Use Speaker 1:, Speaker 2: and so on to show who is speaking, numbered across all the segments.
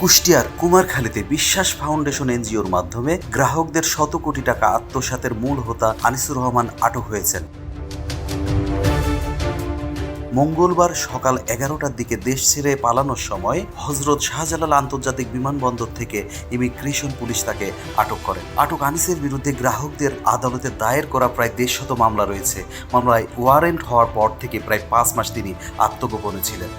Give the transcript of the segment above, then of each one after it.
Speaker 1: কুষ্টিয়ার কুমারখালীতে বিশ্বাস ফাউন্ডেশন এনজিওর মাধ্যমে গ্রাহকদের শত কোটি টাকা আত্মসাতের মূল হোতা আনিসুর রহমান আটক হয়েছেন। মঙ্গলবার সকাল এগারোটার দিকে দেশ ছেড়ে পালানোর সময় হজরত শাহজালাল আন্তর্জাতিক বিমানবন্দর থেকে ইমিগ্রেশন পুলিশ তাকে আটক করে। আটক আনিসের বিরুদ্ধে গ্রাহকদের আদালতে দায়ের করা প্রায় দেড়শত মামলা রয়েছে। মামলায় ওয়ারেন্ট হওয়ার পর থেকে প্রায় পাঁচ মাস তিনি আত্মগোপনে ছিলেন।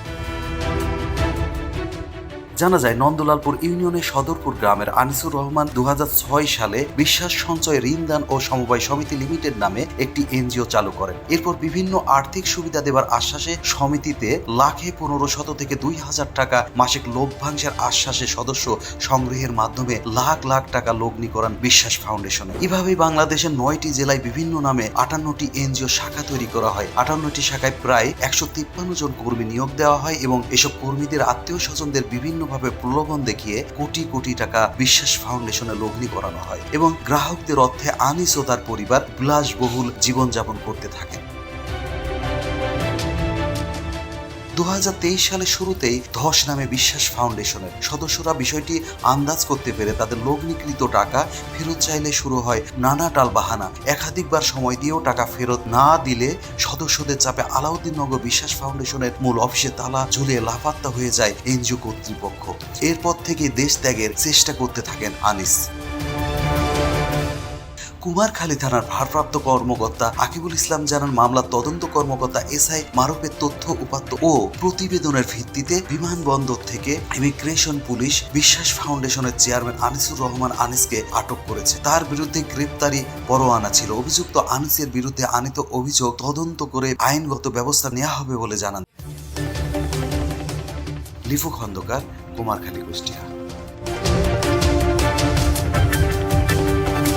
Speaker 1: জানা যায়, নন্দলালপুর ইউনিয়নের সদরপুর গ্রামের আনিসুর রহমান দু হাজার ছয় সালে বিশ্বাস সঞ্চয় ঋণদান ও সমবায় সমিতি লিমিটেড নামে একটি এনজিও চালু করেন। এরপর বিভিন্ন আর্থিক সুবিধা দেবার আশ্বাসে সমিতিতে লাখে পনেরো শত থেকে দুই হাজার টাকা মাসিক লভ্যাংশের আশ্বাসে সদস্য সংগ্রহের মাধ্যমে লাখ লাখ টাকা লগ্নি করান বিশ্বাস ফাউন্ডেশনে। এভাবেই বাংলাদেশের নয়টি জেলায় বিভিন্ন নামে আটান্নটি এনজিও শাখা তৈরি করা হয়। আটান্নটি শাখায় প্রায় একশো তিপ্পান্ন জন কর্মী নিয়োগ দেওয়া হয় এবং এসব কর্মীদের আত্মীয় স্বজনদের বিভিন্নভাবে প্রলোভন দেখিয়ে কোটি কোটি টাকা বিশ্বাস ফাউন্ডেশনে লগ্নি করানো হয় এবং গ্রাহকদের অর্থে আনিস ও তার পরিবার বিলাসবহুল জীবনযাপন করতে থাকেন। দু হাজার তেইশ সালের শুরুতেই ধস নামে বিশ্বাস ফাউন্ডেশনের সদস্যরা বিষয়টি আন্দাজ করতে পেরে তাদের লগ্নিকৃত টাকা ফেরত চাইলে শুরু হয় নানা টাল বাহানা একাধিকবার সময় দিয়েও টাকা ফেরত না দিলে সদস্যদের চাপে আলাউদ্দিন নগর বিশ্বাস ফাউন্ডেশনের মূল অফিসে তালা ঝুলিয়ে লাপাত্তা হয়ে যায় এনজিও কর্তৃপক্ষ। এরপর থেকে দেশ ত্যাগের চেষ্টা করতে থাকেন আনিস। কুমারখালী থানার ভারপ্রাপ্ত কর্মকর্তা আকিবুল ইসলাম জানান, মামলার তদন্ত কর্মকর্তা এসআই মারুফের তথ্য, উপাত্ত ও প্রতিবেদনের ভিত্তিতে বিমানবন্দর থেকে ইমিগ্রেশন পুলিশ বিশ্বাস ফাউন্ডেশনের চেয়ারম্যান আনিসুর রহমান আনিসকে আটক করেছে। তার বিরুদ্ধে গ্রেপ্তারি পরোয়ানা ছিল। অভিযুক্ত আনিসের বিরুদ্ধে আনিত অভিযোগ তদন্ত করে আইনগত ব্যবস্থা নেওয়া হবে বলে জানান। লিফু খন্দকার, কুমারখালী কুষ্টিয়া